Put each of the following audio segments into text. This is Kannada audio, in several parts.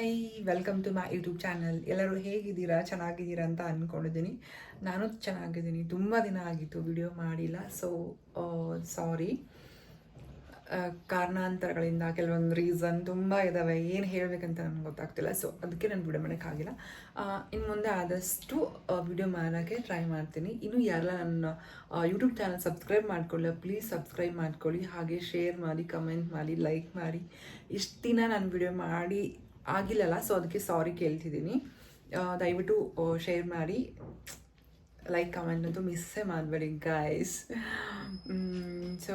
Hi welcome to my YouTube channel ಎಲ್ಲರೂ ಹೇಗಿದ್ದೀರಾ? ಚೆನ್ನಾಗಿದ್ದೀರಾ ಅಂತ ಅಂದ್ಕೊಂಡಿದ್ದೀನಿ ನಾನು ಚೆನ್ನಾಗಿದ್ದೀನಿ. ತುಂಬ ದಿನ ಆಗಿತ್ತು ವಿಡಿಯೋ ಮಾಡಿಲ್ಲ. ಸೊ ಸಾರಿ ಕಾರಣಾಂತರಗಳಿಂದ ಕೆಲವೊಂದು ರೀಸನ್ ತುಂಬ ಇದ್ದಾವೆ ಏನು ಹೇಳಬೇಕಂತ ನನಗೆ ಗೊತ್ತಾಗ್ತಿಲ್ಲ. ಸೊ ಅದಕ್ಕೆ ನಾನು ವಿಡಿಯೋ ಮಾಡೋಕ್ಕಾಗಿಲ್ಲ ಇನ್ನು ಮುಂದೆ ಆದಷ್ಟು ವಿಡಿಯೋ ಮಾಡೋಕ್ಕೆ ಟ್ರೈ ಮಾಡ್ತೀನಿ. ಇನ್ನು ಯಾರೆಲ್ಲ ನನ್ನ ಯೂಟ್ಯೂಬ್ ಚಾನಲ್ ಸಬ್ಸ್ಕ್ರೈಬ್ ಮಾಡ್ಕೊಳ್ಳಿ ಪ್ಲೀಸ್ ಸಬ್ಸ್ಕ್ರೈಬ್ ಮಾಡ್ಕೊಳ್ಳಿ. ಹಾಗೆ ಶೇರ್ ಮಾಡಿ ಕಮೆಂಟ್ ಮಾಡಿ ಲೈಕ್ ಮಾಡಿ. ಇಷ್ಟು ದಿನ ನಾನು ವಿಡಿಯೋ ಮಾಡಿ ಆಗಿಲ್ಲಲ್ಲ ಸೊ ಅದಕ್ಕೆ ಸಾರಿ ಕೇಳ್ತಿದ್ದೀನಿ. ದಯವಿಟ್ಟು ಶೇರ್ ಮಾಡಿ. ಲೈಕ್ ಕಮೆಂಟ್ ಅಂತೂ ಮಿಸ್ಸೇ ಮಾಡಬೇಡಿ ಗಾಯ್ಸ್ ಸೊ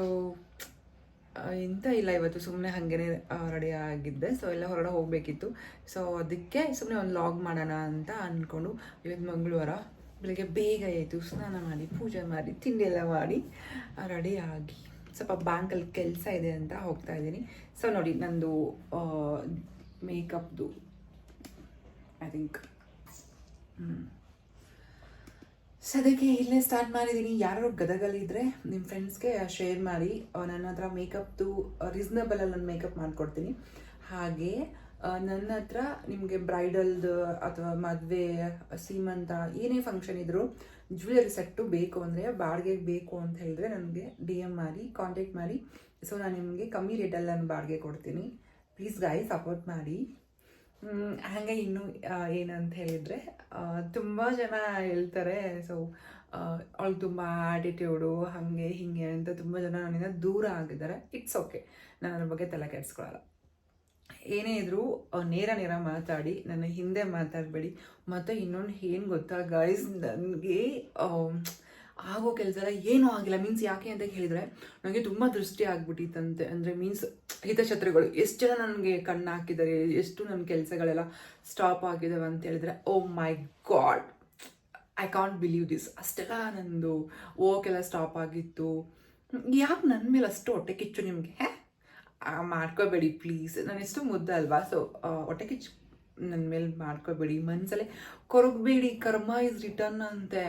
ಎಂತ ಇಲ್ಲ ಇವತ್ತು ಸುಮ್ಮನೆ ಹಾಗೇನೆ ರೆಡಿ ಆಗಿದ್ದೆ. ಸೊ ಎಲ್ಲ ಹೊರಗಡೆ ಹೋಗಬೇಕಿತ್ತು. ಸೊ ಅದಕ್ಕೆ ಸುಮ್ಮನೆ ಒಂದು ಲಾಗ್ ಮಾಡೋಣ ಅಂತ ಅಂದ್ಕೊಂಡು ಇವತ್ತು ಮಂಗಳವಾರ ಬೆಳಿಗ್ಗೆ ಬೇಗ ಆಯಿತು ಸ್ನಾನ ಮಾಡಿ, ಪೂಜೆ ಮಾಡಿ, ತಿಂಡಿ ಎಲ್ಲ ಮಾಡಿ ರೆಡಿ ಆಗಿ. ಸ್ವಲ್ಪ ಬ್ಯಾಂಕಲ್ಲಿ ಕೆಲಸ ಇದೆ ಅಂತ ಹೋಗ್ತಾ ಇದ್ದೀನಿ. ಸೊ ನೋಡಿ, ನಂದು ಮೇಕಪ್ದು ಐ ಥಿಂಕ್ ಸದ್ಯಕ್ಕೆ ಇಲ್ಲೇ ಸ್ಟಾರ್ಟ್ ಮಾಡಿದ್ದೀನಿ ಯಾರು ಗದಗಲ್ಲಿದ್ದರೆ ನಿಮ್ಮ ಫ್ರೆಂಡ್ಸ್ಗೆ ಶೇರ್ ಮಾಡಿ. ನನ್ನ ಹತ್ರ ಮೇಕಪ್ದು ರೀಸ್ನಬಲಲ್ಲಿ ನಾನು ಮೇಕಪ್ ಮಾಡಿಕೊಡ್ತೀನಿ. ಹಾಗೆ ನನ್ನ ಹತ್ರ ನಿಮಗೆ ಬ್ರೈಡಲ್ದು ಅಥವಾ ಮದುವೆ, ಸೀಮಂತ ಏನೇ ಫಂಕ್ಷನ್ ಇದ್ದರೂ ಜ್ಯುವೆಲರಿ ಸೆಟ್ಟು ಬೇಕು ಅಂದರೆ ಬಾಡಿಗೆಗೆ ಬೇಕು ಅಂತ ಹೇಳಿದ್ರೆ ನನಗೆ ಡಿ ಎಂ ಮಾಡಿ ಕಾಂಟ್ಯಾಕ್ಟ್ ಮಾಡಿ. ಸೊ ನಾನು ನಿಮಗೆ ಕಮ್ಮಿ ರೇಟಲ್ಲಿ ನಾನು ಬಾಡಿಗೆ ಕೊಡ್ತೀನಿ. ಪ್ಲೀಸ್ ಗಾಯಿ ಸಪೋರ್ಟ್ ಮಾಡಿ. ಹಾಗೆ ಇನ್ನು ಏನಂತ ಹೇಳಿದರೆ ತುಂಬ ಜನ ಹೇಳ್ತಾರೆ ಸೊ ಅವಳು ತುಂಬ ಆಟಿಟ್ಯೂಡು ಹಾಗೆ ಹೀಗೆ ಅಂತ ತುಂಬ ಜನ ನನ್ನಿಂದ ದೂರ ಆಗಿದ್ದಾರೆ. ಇಟ್ಸ್ ಓಕೆ ನಾನು ಅದ್ರ ಬಗ್ಗೆ ತಲೆ ಕೆಡಿಸ್ಕೊಳ್ಳಲ್ಲ ಏನೇ ಇದ್ದರೂ ನೇರ ನೇರ ಮಾತಾಡಿ, ನನ್ನ ಹಿಂದೆ ಮಾತಾಡಬೇಡಿ. ಮತ್ತು ಇನ್ನೊಂದು ಏನು ಗೊತ್ತಾ ಗೈಸ್ ನನಗೆ ಆಗೋ ಕೆಲಸ ಎಲ್ಲ ಏನೂ ಆಗಿಲ್ಲ. ಮೀನ್ಸ್ ಯಾಕೆ ಅಂತ ಹೇಳಿದರೆ ನನಗೆ ತುಂಬ ದೃಷ್ಟಿ ಆಗ್ಬಿಟ್ಟಿತ್ತಂತೆ. ಅಂದರೆ ಮೀನ್ಸ್ ಹಿತಶತ್ರುಗಳು ಎಷ್ಟು ಜನ ನನಗೆ ಕಣ್ಣು ಹಾಕಿದ್ದಾರೆ, ಎಷ್ಟು ನನ್ನ ಕೆಲಸಗಳೆಲ್ಲ ಸ್ಟಾಪ್ ಆಗಿದ್ದಾವೆ ಅಂತ ಹೇಳಿದ್ರೆ ಓ my god I can't believe this ಅಷ್ಟೆಲ್ಲ ನಂದು ಓಕೆಲ್ಲ ಸ್ಟಾಪ್ ಆಗಿತ್ತು. ಯಾಕೆ ನನ್ನ ಮೇಲೆ ಅಷ್ಟು ಹೊಟ್ಟೆ ಕಿಚ್ಚು ನಿಮಗೆ ಮಾಡ್ಕೋಬೇಡಿ ಪ್ಲೀಸ್ ನಾನು ಎಷ್ಟು ಮುದ್ದೆ ಅಲ್ವಾ? ಸೊ ಹೊಟ್ಟೆ ಕಿಚ್ಚು ನನ್ನ ಮೇಲೆ ಮಾಡ್ಕೋಬೇಡಿ. ಮನಸಲ್ಲೇ ಕೊರಗಬೇಡಿ, ಕರ್ಮ ಇಸ್ ರಿಟರ್ನ್ ಅಂತೆ.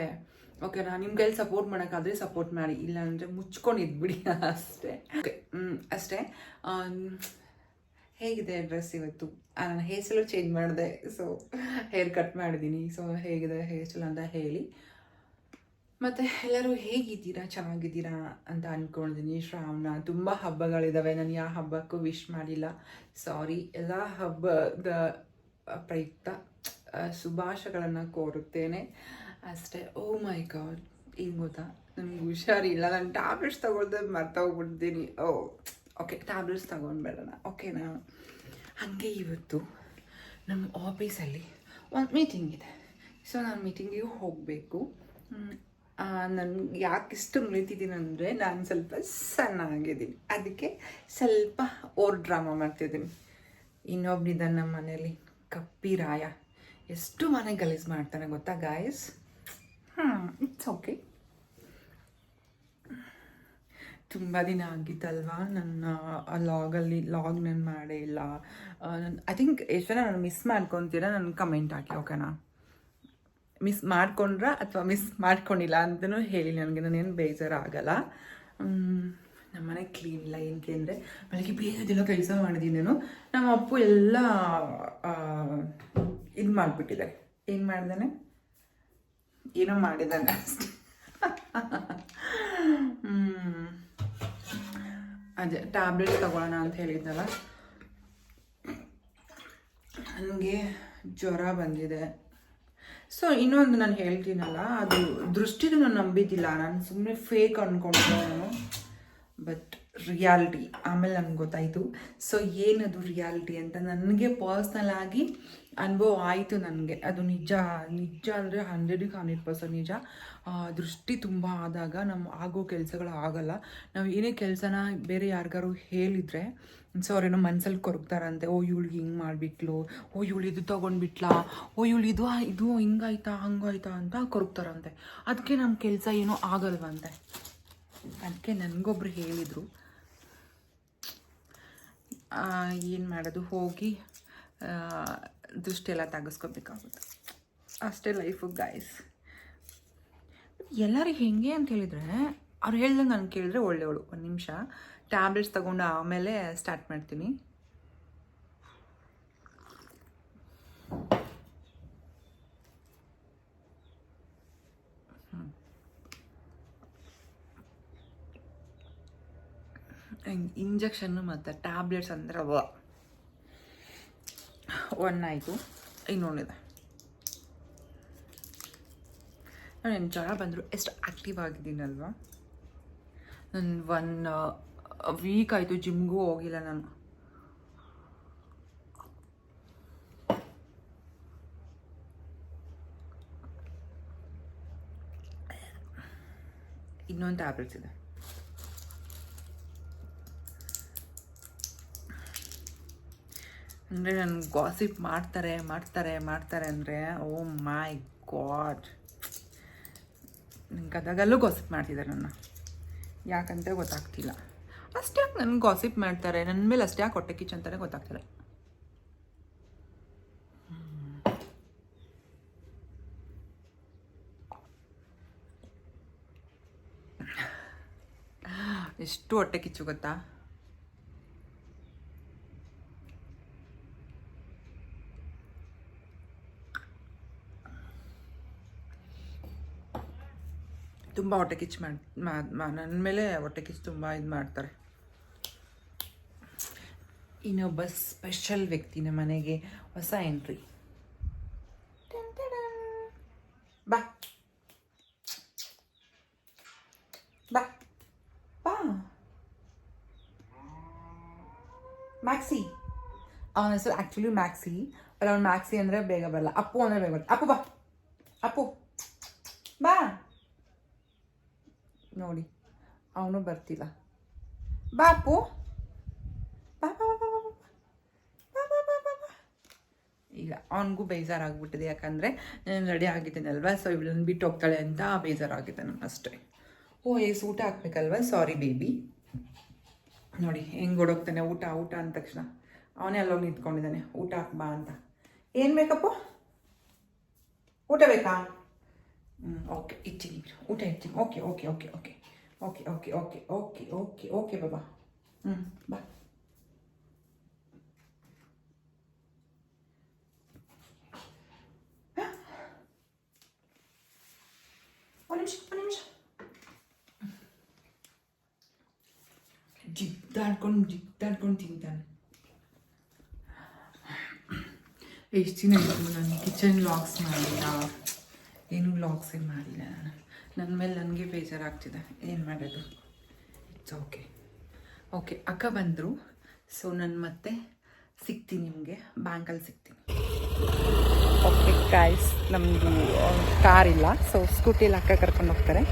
ಓಕೆನಾ ನಿಮ್ಮ ಕೈಲಿ ಸಪೋರ್ಟ್ ಮಾಡೋಕ್ಕಾದ್ರೆ ಸಪೋರ್ಟ್ ಮಾಡಿ. ಇಲ್ಲ ಅಂದರೆ ಮುಚ್ಕೊಂಡು ಇದ್ಬಿಡಿ ಅಷ್ಟೇ ಓಕೆ ಅಷ್ಟೇ. ಹೇಗಿದೆ ಡ್ರೆಸ್ ಇವತ್ತು? ನಾನು ಹೇರ್ ಸ್ಟೈಲು ಚೇಂಜ್ ಮಾಡಿದೆ. ಸೊ ಹೇರ್ ಕಟ್ ಮಾಡಿದ್ದೀನಿ ಸೊ ಹೇಗಿದೆ ಹೇರ್ ಸ್ಟೈಲ್ ಅಂತ ಹೇಳಿ. ಮತ್ತು ಎಲ್ಲರೂ ಹೇಗಿದ್ದೀರಾ? ಚೆನ್ನಾಗಿದ್ದೀರಾ ಅಂತ ಅಂದ್ಕೊಂಡಿದ್ದೀನಿ ಶ್ರಾವಣ, ತುಂಬ ಹಬ್ಬಗಳಿದ್ದಾವೆ ನಾನು ಯಾವ ಹಬ್ಬಕ್ಕೂ ವಿಶ್ ಮಾಡಿಲ್ಲ. ಸಾರಿ ಎಲ್ಲ ಹಬ್ಬದ ಪ್ರಯುಕ್ತ ಶುಭಾಶಗಳನ್ನು ಕೋರುತ್ತೇನೆ. ಅಷ್ಟೇ. ಓ ಮೈ ಗಾಡ್ ಏನು ಗೊತ್ತಾ? ನನಗೆ ಹುಷಾರಿಲ್ಲ. ನಾನು ಟ್ಯಾಬ್ಲೆಟ್ಸ್ ತಗೊಳ್ದೆ ಮರ್ತೋಗ್ಬಿಡ್ತೀನಿ. ಓ ಓಕೆ ಟ್ಯಾಬ್ಲೆಟ್ಸ್ ತಗೊಂಡ್ಬೇಡಣ ಓಕೆನಾ ಹಾಗೆ ಇವತ್ತು ನಮ್ಮ ಆಫೀಸಲ್ಲಿ ಒಂದು ಮೀಟಿಂಗ್ ಇದೆ. ಸೊ ನಾನು ಮೀಟಿಂಗಿಗೆ ಹೋಗಬೇಕು. ನನ್ಗೆ ಯಾಕೆ ಇಷ್ಟು ನಿಂತಿದ್ದೀನಿ ಅಂದರೆ ನಾನು ಸ್ವಲ್ಪ ಸಣ್ಣ ಆಗಿದ್ದೀನಿ ಅದಕ್ಕೆ ಸ್ವಲ್ಪ ಓರ್ ಡ್ರಾಮಾ ಮಾಡ್ತಿದ್ದೀನಿ. ಇನ್ನೊಬ್ನಿದ್ದಾನೆ ನಮ್ಮ ಮನೇಲಿ ಕಪ್ಪಿರಾಯ ಎಷ್ಟು ಮನೆ ಗಲೀಜು ಮಾಡ್ತಾನೆ ಗೊತ್ತಾ ಗಾಯಸ್ ಓಕೆ. ತುಂಬ ದಿನ ಆಗಿತ್ತಲ್ವಾ? ನನ್ನ ಲಾಗಲ್ಲಿ, ಲಾಗ್ ನಾನು ಮಾಡೇ ಇಲ್ಲ. ನಾನು ಐ ಥಿಂಕ್ ಎಷ್ಟು ಜನ ನಾನು ಮಿಸ್ ಮಾಡ್ಕೊತೀರಾ ನನ್ನ ಕಮೆಂಟ್ ಹಾಕಿ ಓಕೆನಾ ಮಿಸ್ ಮಾಡ್ಕೊಂಡ್ರ ಅಥವಾ ಮಿಸ್ ಮಾಡ್ಕೊಂಡಿಲ್ಲ ಅಂತಲೂ ಹೇಳಿ ನನಗೆ, ನಾನೇನು ಬೇಜಾರಾಗಲ್ಲ. ನಮ್ಮ ಮನೆ ಕ್ಲೀನ್ ಇಲ್ಲ ಏನಕ್ಕೆ ಅಂದರೆ ಬೆಳಗ್ಗೆ ಬೇರೆದೆಲ್ಲ ಕೆಲಸ ಮಾಡಿದ್ದೀನಿ ನಾನು. ನಮ್ಮ ಅಪ್ಪು ಎಲ್ಲ ಇದು ಮಾಡಿಬಿಟ್ಟಿದ್ದಾರೆ. ಏನು ಮಾಡ್ದಾನೆ? ಏನೋ ಮಾಡಿದ್ದಾನೆ ಅಷ್ಟೇ. ಅದೇ ಟ್ಯಾಬ್ಲೆಟ್ ತಗೊಳ್ಳೋಣ ಅಂತ ಹೇಳಿದ್ದಲ್ಲ ನನಗೆ ಜ್ವರ ಬಂದಿದೆ. ಸೊ ಇನ್ನೊಂದು ನಾನು ಹೇಳ್ತೀನಲ್ಲ, ಅದು ದೃಷ್ಟಿಗೂ ನಾನು ನಂಬಿದ್ದಿಲ್ಲ. ನಾನು ಸುಮ್ಮನೆ ಫೇಕ್ ಅಂದ್ಕೊಂಡೆ ನಾನು. ಬಟ್ ರಿಯಾಲಿಟಿ ಆಮೇಲೆ ನನಗೆ ಗೊತ್ತಾಯಿತು. ಸೊ ಏನದು ರಿಯಾಲಿಟಿ ಅಂತ? ನನಗೆ ಪರ್ಸ್ನಲ್ ಆಗಿ ಅನುಭವ ಆಯಿತು ನನಗೆ. ಅದು ನಿಜ ನಿಜ ಅಂದರೆ ಹಂಡ್ರೆಡಿಗೆ ಹಂಡ್ರೆಡ್ ಪರ್ಸೆಂಟ್ ನಿಜ. ದೃಷ್ಟಿ ತುಂಬ ಆದಾಗ ನಮ್ಮ ಆಗೋ ಕೆಲಸಗಳು ಆಗಲ್ಲ. ನಾವು ಏನೇ ಕೆಲಸನ ಬೇರೆ ಯಾರಿಗಾರು ಹೇಳಿದರೆ, ಸೊ ಅವ್ರೇನೋ ಮನ್ಸಲ್ಲಿ ಕೊರಗ್ತಾರಂತೆ, ಓ ಇವಳಿಗೆ ಹಿಂಗೆ ಮಾಡಿಬಿಟ್ಲು, ಓ, ಇವಳು ಇದು ತೊಗೊಂಡ್ಬಿಟ್ಲಾ, ಓ, ಇವಳು ಇದು ಇದು ಹಿಂಗಾಯ್ತಾ, ಹಂಗಾಯ್ತಾ ಅಂತ ಕೊರಗ್ತಾರಂತೆ. ಅದಕ್ಕೆ ನಮ್ಮ ಕೆಲಸ ಏನೂ ಆಗಲ್ವಂತೆ. ಅದಕ್ಕೆ ನನಗೊಬ್ರು ಹೇಳಿದರು. ಏನು ಮಾಡೋದು, ಹೋಗಿ ದೃಷ್ಟಿಯೆಲ್ಲ ತಾಗಿಸ್ಕೋಬೇಕಾಗುತ್ತೆ ಅಷ್ಟೇ ಲೈಫು ಗಾಯ್ಸ್ ಎಲ್ಲರಿಗೆ ಹೆಂಗೆ ಅಂತ ಹೇಳಿದರೆ ಅವ್ರು ಹೇಳ್ದಂಗೆ ನಾನು ಕೇಳಿದ್ರೆ ಒಳ್ಳೆಯವಳು ಒಂದು ನಿಮಿಷ ಟ್ಯಾಬ್ಲೆಟ್ಸ್ ತಗೊಂಡು ಆಮೇಲೆ ಸ್ಟಾರ್ಟ್ ಮಾಡ್ತೀನಿ ಇಂಜೆಕ್ಷನ್ನು ಮತ್ತು ಟ್ಯಾಬ್ಲೆಟ್ಸ್ ಅಂದ್ರೆ ಒನ್ ಆಯಿತು. ಇನ್ನೊಂದಿದೆ ನಾನು ಜ್ವರ ಬಂದರು ಎಷ್ಟು ಆ್ಯಕ್ಟಿವ್ ಆಗಿದ್ದೀನಲ್ವಾ? ನಾನು ಒನ್ ವೀಕ್ ಆಯಿತು ಜಿಮ್ಗೂ ಹೋಗಿಲ್ಲ ನಾನು. ಇನ್ನೊಂದು ಟ್ಯಾಬ್ಲೆಟ್ಸ್ ಇದೆ. ಅಂದರೆ ನನ್ನ ಗಾಸಿಪ್ ಮಾಡ್ತಾರೆ ಮಾಡ್ತಾರೆ ಮಾಡ್ತಾರೆ ಅಂದರೆ ಓ ಮೈ ಗಾಡ್ ಗದಗಲ್ಲೂ ಗಾಸಿಪ್ ಮಾಡ್ತಿದ್ದಾರೆ ನನ್ನ. ಯಾಕಂತ ಗೊತ್ತಾಗ್ತಿಲ್ಲ. ಅಷ್ಟ್ಯಾಕೆ ನನ್ಗೆ ಗಾಸಿಪ್ ಮಾಡ್ತಾರೆ? ನನ್ನ ಮೇಲೆ ಅಷ್ಟ್ಯಾಕೆ ಹೊಟ್ಟೆ ಕಿಚ್ಚು ಅಂತಾರೆ ಗೊತ್ತಾಗ್ತಿಲ್ಲ. ಎಷ್ಟು ಹೊಟ್ಟೆ ಕಿಚ್ಚು ಗೊತ್ತಾ? ತುಂಬ ಹೊಟ್ಟೆ ಕಿಚ್ಚು ಮಾಡಿ ನನ್ನ ಮೇಲೆ ಹೊಟ್ಟೆ ಕಿಚ್ಚು ತುಂಬ ಇದು ಮಾಡ್ತಾರೆ. ಇನ್ನೊಬ್ಬ ಸ್ಪೆಷಲ್ ವ್ಯಕ್ತಿ ನಮ್ಮ ಮನೆಗೆ ಹೊಸ ಎಂಟ್ರಿ ಬಾ. ಬಾ. ಬಾ. ಮ್ಯಾಕ್ಸಿ ಅವನ ಹೆಸರು ಆ್ಯಕ್ಚುಲಿ ಮ್ಯಾಕ್ಸಿ ಅವ್ನು ಮ್ಯಾಕ್ಸಿ ಅಂದರೆ ಬೇಗ ಬರಲ್ಲ. ಅಪ್ಪು ಅಂದರೆ ಬೇಗ ಬರಲ್ಲ. ಅಪ್ಪು ಬಾ. ಅಪ್ಪು. ಬಾ. ನೋಡಿ ಅವನು ಬರ್ತಿಲ್ಲ ಬಾಪು ಈಗ ಅವನಿಗೂ ಬೇಜಾರಾಗ್ಬಿಟ್ಟಿದೆ ಯಾಕಂದರೆ ನಾನು ರೆಡಿ ಅಲ್ವಾ ಸೊ ಇವಳನ್ನ ಬಿಟ್ಟು ಹೋಗ್ತಾಳೆ ಅಂತ ಬೇಜಾರಾಗಿದೆ ನಮ್ಮ ಅಷ್ಟೇ ಓ ಏಸ್ ಊಟ ಹಾಕ್ಬೇಕಲ್ವಾ ಸಾರಿ ಬೇಬಿ ನೋಡಿ ಹೆಂಗೆ ಓಡೋಗ್ತಾನೆ ಊಟ ಊಟ ಅಂದ ತಕ್ಷಣ ಅವನೇ ಅಲ್ಲೋಗಿ ನಿಂತ್ಕೊಂಡಿದ್ದಾನೆ ಊಟ ಹಾಕ್ಬಾ ಅಂತ ಏನು ಬೇಕಪ್ಪ ಊಟ ಬೇಕಾ ಓಕೆ ಇಚ್ಚಿನಿ ಊಟ ಇಚ್ಚಿನಿ okay okay okay okay okay okay okay okay okay okay ಬಾಬಾ ಹ್ಞೂ ಬಾ ಒಂದು ನಿಮಿಷ ಒಂದು ನಿಮಿಷ ಜಿದ್ದಾಡ್ಕೊಂಡು ಜಿದ್ದಾಡ್ಕೊಂಡು ತಿಂತಾನೆ ಎಷ್ಟು ದಿನ ಆಯಿತು ನಾನು ಕಿಚನ್ ಲಾಕ್ಸ್ ಮಾಡಿಲ್ಲ ಏನು ವ್ಲಾಗ್ಸೇ ಮಾಡಿಲ್ಲ ನಾನು. ನನ್ನ ಮೇಲೆ ನನಗೆ ಬೇಜಾರಾಗ್ತಿದೆ. ಏನು ಮಾಡೋದು? ಇಟ್ಸ್ ಓಕೆ ಓಕೆ ಅಕ್ಕ ಬಂದರು. ಸೊ ನಾನು ಮತ್ತೆ ಸಿಗ್ತೀನಿ ನಿಮಗೆ. ಬ್ಯಾಂಕಲ್ಲಿ ಸಿಗ್ತೀನಿ. ಓಕೆ ಗಾಯ್ಸ್ ನಮ್ಮದು ಕಾರ್ ಇಲ್ಲ. ಸೊ ಸ್ಕೂಟಿಯಲ್ಲಿ ಅಕ್ಕ ಕರ್ಕೊಂಡು ಹೋಗ್ತಾರೆ.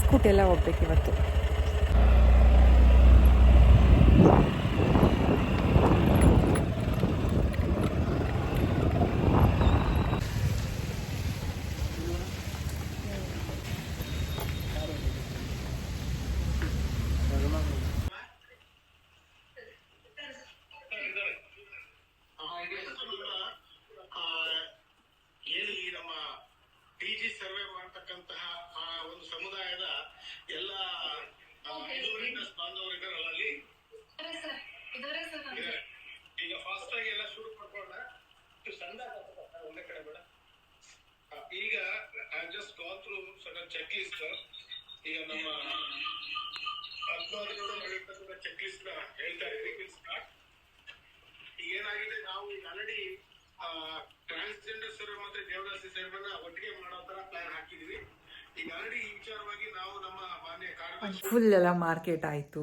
ಸ್ಕೂಟಿಯೆಲ್ಲ ಹೋಗ್ಬೇಕು ಇವತ್ತು ಆ, ಏನು ಈ ನಮ್ಮ ಟಿ ಜಿ ಸರ್ವೆ ಮಾಡ್ತಕ್ಕಂತಹ ಆ ಒಂದು ಸಮುದಾಯದ ಎಲ್ಲ ಇಂಡಸ್ ಬಾಂಧವರಿದ್ದಾರಲ್ಲ ಅಲ್ಲಿ ಇದೆ. ಈಗ ಫಾಸ್ಟ್ ಆಗಿ ಎಲ್ಲ ಶುರು ಮಾಡ್ಕೊಂಡ ಇಷ್ಟು ಸಣ್ಣ ಆಗತ್ತಪ್ಪ, ಒಂದೇ ಕಡೆ ಬೇಡ ಆ, ಈಗ I just gone through sudden check list ಈಗ ನಮ್ಮ ಹದಿನಾರು ಮಾಡಿರ್ತಕ್ಕಂಥ ಚೆಕ್ ಲಿಸ್ಟ್ ಹೇಳ್ತಾ ಇದ್ದೀವಿ ಈಗ ಏನಾಗಿದೆ ನಾವು ಆಲ್ರೆಡಿ ಟ್ರಾನ್ಸ್ಜೆಂಡರ್ ಸರ್ ಮತ್ತೆ ದೇವದಾಸಿ ಸರ್ ಒಟ್ಟಿಗೆ ಮಾಡೋ ತರ ಪ್ಲಾನ್ ಹಾಕಿದೀವಿ. ಫುಲ್ ಎಲ್ಲ ಮಾರ್ಕೆಟ್ ಆಯಿತು.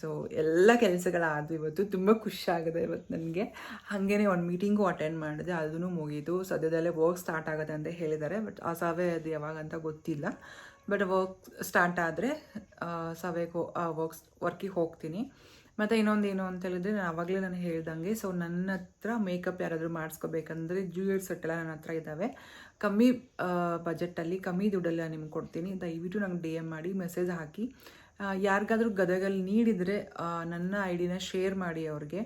ಸೊ ಎಲ್ಲ ಕೆಲಸಗಳಾದವು ಇವತ್ತು. ತುಂಬ ಖುಷಿ ಆಗಿದೆ ಇವತ್ತು ನನಗೆ. ಹಾಗೇ ಒಂದು ಮೀಟಿಂಗು ಅಟೆಂಡ್ ಮಾಡಿದೆ. ಅದೂ ಮುಗೀತು. ಸದ್ಯದಲ್ಲೇ ವರ್ಕ್ ಸ್ಟಾರ್ಟ್ ಆಗುತ್ತೆ ಅಂತ ಹೇಳಿದ್ದಾರೆ ಬಟ್ ಆ ಸವೆ ಅದು ಯಾವಾಗ ಅಂತ ಗೊತ್ತಿಲ್ಲ. ಬಟ್ ವರ್ಕ್ ಸ್ಟಾರ್ಟ್ ಆದರೆ ಸವೆಗೆ ಹೋ ವರ್ಕ್ಸ್ ವರ್ಕಿಗೆ ಹೋಗ್ತೀನಿ. ಮತ್ತು ಇನ್ನೊಂದು ಏನು ಅಂತ ಹೇಳಿದ್ರೆ ನಾನು ಆವಾಗಲೇ ನಾನು ಹೇಳ್ದಂಗೆ ಸೊ ನನ್ನ ಹತ್ರ ಮೇಕಪ್ ಯಾರಾದರೂ ಮಾಡಿಸ್ಕೋಬೇಕಂದ್ರೆ ಜ್ಯುವೆಲ್ ಸೆಟ್ ಎಲ್ಲ ನನ್ನ ಹತ್ರ ಇದ್ದಾವೆ ಕಮ್ಮಿ ಬಜೆಟಲ್ಲಿ ಕಮ್ಮಿ ದುಡ್ಡಲ್ಲಿ ನಾನು ನಿಮ್ಗೆ ಕೊಡ್ತೀನಿ ದಯವಿಟ್ಟು ನಂಗೆ ಡಿ ಎಂ ಮಾಡಿ ಮೆಸೇಜ್ ಹಾಕಿ. ಯಾರಿಗಾದ್ರೂ ಗದಗಲ್ಲಿ ನೀಡಿದರೆ ನನ್ನ ಐ ಡಿನ ಶೇರ್ ಮಾಡಿ ಅವ್ರಿಗೆ.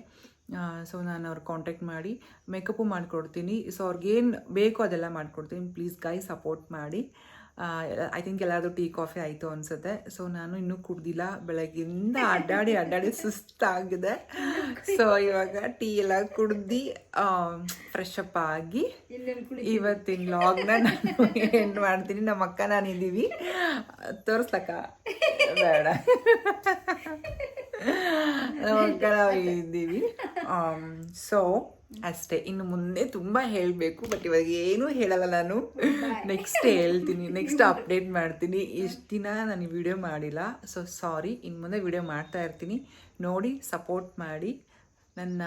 ಸೊ ನಾನು ಅವ್ರಿಗೆ ಕಾಂಟ್ಯಾಕ್ಟ್ ಮಾಡಿ ಮೇಕಪ್ಪು ಮಾಡಿಕೊಡ್ತೀನಿ. ಸೊ ಅವ್ರಿಗೇನು ಬೇಕೋ ಅದೆಲ್ಲ ಮಾಡಿಕೊಡ್ತೀನಿ. ಪ್ಲೀಸ್ ಗೈ ಸಪೋರ್ಟ್ ಮಾಡಿ. ಐ ಥಿಂಕ್ ಎಲ್ಲಾದರೂ ಟೀ ಕಾಫಿ ಆಯಿತು ಅನಿಸುತ್ತೆ. ಸೊ ನಾನು ಇನ್ನೂ ಕುಡ್ದಿಲ್ಲ. ಬೆಳಗ್ಗಿಂದ ಅಡ್ಡಾಡಿ ಅಡ್ಡಾಡಿ ಸುಸ್ತಾಗಿದೆ. ಸೊ ಇವಾಗ ಟೀ ಎಲ್ಲ ಕುಡ್ದು ಫ್ರೆಶ್ ಅಪ್ ಆಗಿ ಇವತ್ತಿನ ಲಾಗ್ನ ನಾನು ಏನು ಮಾಡ್ತೀನಿ. ನಮ್ಮ ಅಕ್ಕ ನಾನು ಇದ್ದೀವಿ ತೋರಿಸ್ಲಕ್ಕ? ಬೇಡ. ಇದ್ದೀವಿ ಸೊ ಅಷ್ಟೇ. ಇನ್ನು ಮುಂದೆ ತುಂಬ ಹೇಳಬೇಕು ಬಟ್ ಇವಾಗ ಏನೂ ಹೇಳಲ್ಲ ನಾನು. ನೆಕ್ಸ್ಟ್ ಹೇಳ್ತೀನಿ. ನೆಕ್ಸ್ಟ್ ಅಪ್ಡೇಟ್ ಮಾಡ್ತೀನಿ. ಇಷ್ಟು ದಿನ ನಾನು ವಿಡಿಯೋ ಮಾಡಿಲ್ಲ. ಸೊ ಸಾರಿ ಇನ್ನು ಮುಂದೆ ವಿಡಿಯೋ ಮಾಡ್ತಾ ಇರ್ತೀನಿ. ನೋಡಿ ಸಪೋರ್ಟ್ ಮಾಡಿ. ನನ್ನ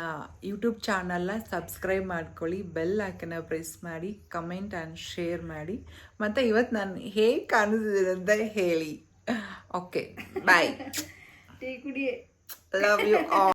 ಯೂಟ್ಯೂಬ್ ಚಾನಲ್ನ ಸಬ್ಸ್ಕ್ರೈಬ್ ಮಾಡ್ಕೊಳ್ಳಿ. ಬೆಲ್ ಹಾಕನ್ನ ಪ್ರೆಸ್ ಮಾಡಿ. ಕಮೆಂಟ್ ಆ್ಯಂಡ್ ಶೇರ್ ಮಾಡಿ. ಮತ್ತು ಇವತ್ತು ನಾನು ಹೇಗೆ ಕಾಣಿಸ್ತಿದೆ ಅಂತ ಹೇಳಿ. Okay bye love you